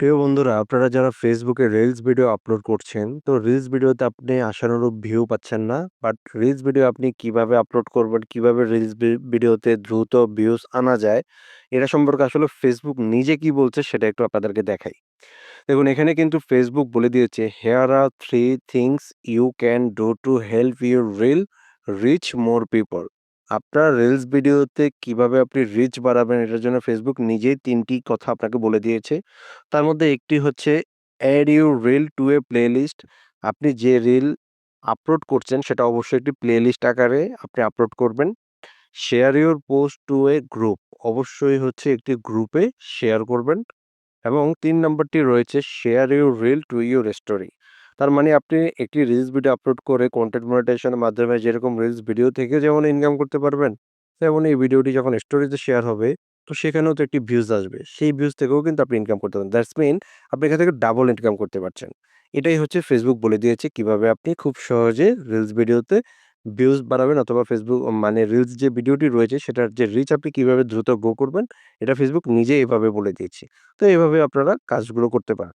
প্রিয় বন্ধুরা, আপনারা যারা ফেসবুকে রিলস ভিডিও আপলোড করছেন, তো রিলস ভিডিওতে আপনি আশানুরূপ ভিউ পাচ্ছেন না। বাট রিলস ভিডিও আপনি কীভাবে আপলোড করবেন, কীভাবে রিলস ভিডিওতে দ্রুত ভিউজ আনা যায়, এটা সম্পর্কে আসলে ফেসবুক নিজে কি বলছে সেটা একটু আপনাদেরকে দেখাই। দেখুন এখানে কিন্তু ফেসবুক বলে দিয়েছে, "Here are 3 things you can do to help your reel reach more people" আপনার রিলস ভিডিওতে কীভাবে আপনি রিচ বাড়াবেন, এটার জন্য ফেসবুক নিজেই তিনটি কথা আপনাকে বলে দিয়েছে। তার মধ্যে একটি হচ্ছে, add your reel to a playlist আপনি যে রিল আপলোড করছেন, সেটা অবশ্যই একটি প্লেলিস্ট আকারে আপনি আপলোড করবেন। Share your post to a group অবশ্যই হচ্ছে একটি গ্রুপে শেয়ার করবেন এবং তিন নম্বরটি রয়েছে share your reel to your story তার মানে আপনি একটি রিলস ভিডিও আপলোড করে কনটেন্ট মনিটাইজেশন এর মাধ্যমে যেরকম রিলস ভিডিও থেকে যেমন ইনকাম করতে পারবেন, তেমন এই ভিডিওটি যখন স্টোরিতে শেয়ার হবে, তো সেখানেও তো একটি ভিউজ আসবে। সেই ভিউজ থেকেও কিন্তু আপনি ইনকাম করতে পারেন। দ্যাটস মিন আপনি এখান থেকে ডাবল ইনকাম করতে পারছেন। এটাই হচ্ছে ফেসবুক বলে দিয়েছে কীভাবে আপনি খুব সহজে রিলস ভিডিওতে ভিউজ বাড়াবেন অথবা ফেসবুক মানে রিলস যে ভিডিওটি রয়েছে সেটার যে রিচ আপনি কীভাবে দ্রুত গ্রো করবেন, এটা ফেসবুক নিজে এভাবে বলে দিয়েছে। তো এভাবে আপনারা কাজগুলো করতে পারেন।